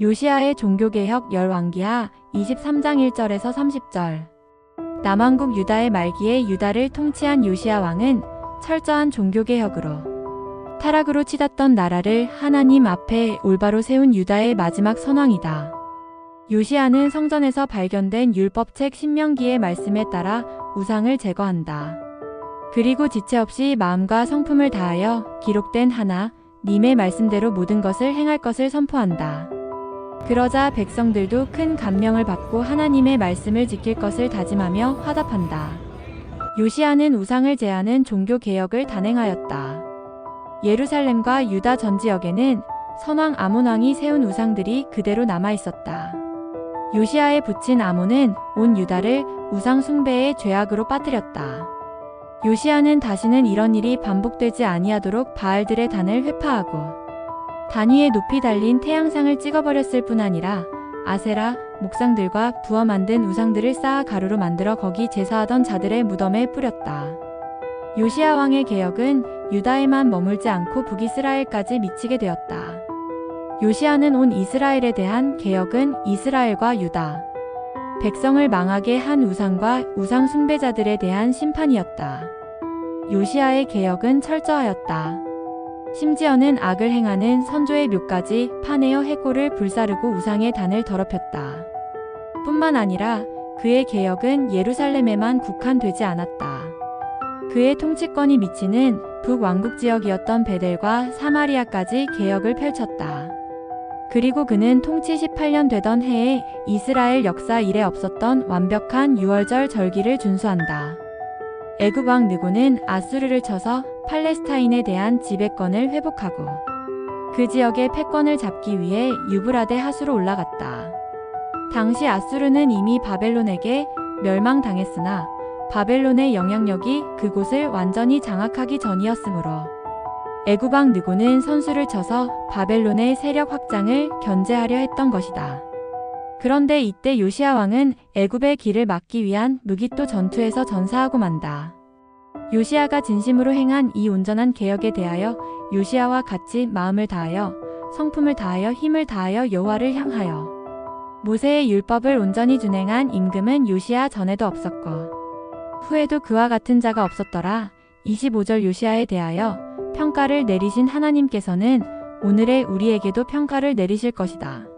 요시아의 종교개혁 열왕기하 23장 1절에서 30절 남왕국 유다의 말기에 유다를 통치한 요시아 왕은 철저한 종교개혁으로 타락으로 치닫던 나라를 하나님 앞에 올바로 세운 유다의 마지막 선왕이다. 요시아는 성전에서 발견된 율법책 신명기의 말씀에 따라 우상을 제거한다. 그리고 지체 없이 마음과 성품을 다하여 기록된 하나, 님의 말씀대로 모든 것을 행할 것을 선포한다. 그러자 백성들도 큰 감명을 받고 하나님의 말씀을 지킬 것을 다짐하며 화답한다. 요시아는 우상을 제하는 종교 개혁을 단행하였다. 예루살렘과 유다 전 지역에는 선왕 아몬 왕이 세운 우상들이 그대로 남아 있었다. 요시아에 붙인 아몬은 온 유다를 우상 숭배의 죄악으로 빠뜨렸다. 요시아는 다시는 이런 일이 반복되지 아니하도록 바알들의 단을 회파하고 단 위에 높이 달린 태양상을 찍어버렸을 뿐 아니라 아세라, 목상들과 부어 만든 우상들을 쌓아 가루로 만들어 거기 제사하던 자들의 무덤에 뿌렸다. 요시아 왕의 개혁은 유다에만 머물지 않고 북이스라엘까지 미치게 되었다. 요시아는 온 이스라엘에 대한 개혁은 이스라엘과 유다, 백성을 망하게 한 우상과 우상 숭배자들에 대한 심판이었다. 요시아의 개혁은 철저하였다. 심지어는 악을 행하는 선조의 묘까지 파내어 해골을 불사르고 우상의 단을 더럽혔다. 뿐만 아니라 그의 개혁은 예루살렘에만 국한되지 않았다. 그의 통치권이 미치는 북왕국 지역이었던 베델과 사마리아까지 개혁을 펼쳤다. 그리고 그는 통치 18년 되던 해에 이스라엘 역사 이래 없었던 완벽한 6월절 절기를 준수한다. 애굽 왕 느고는 아수르를 쳐서 팔레스타인에 대한 지배권을 회복하고 그 지역의 패권을 잡기 위해 유브라데 하수로 올라갔다. 당시 아수르는 이미 바벨론에게 멸망당했으나 바벨론의 영향력이 그곳을 완전히 장악하기 전이었으므로 왕 느고는 선수를 쳐서 바벨론의 세력 확장을 견제하려 했던 것이다. 그런데 이때 요시아 왕은 애굽의 길을 막기 위한 무기또 전투에서 전사하고 만다. 요시아가 진심으로 행한 이 온전한 개혁에 대하여 요시아와 같이 마음을 다하여 성품을 다하여 힘을 다하여 여호와를 향하여 모세의 율법을 온전히 준행한 임금은 요시아 전에도 없었고 후에도 그와 같은 자가 없었더라. 25절 요시아에 대하여 평가를 내리신 하나님께서는 오늘의 우리에게도 평가를 내리실 것이다.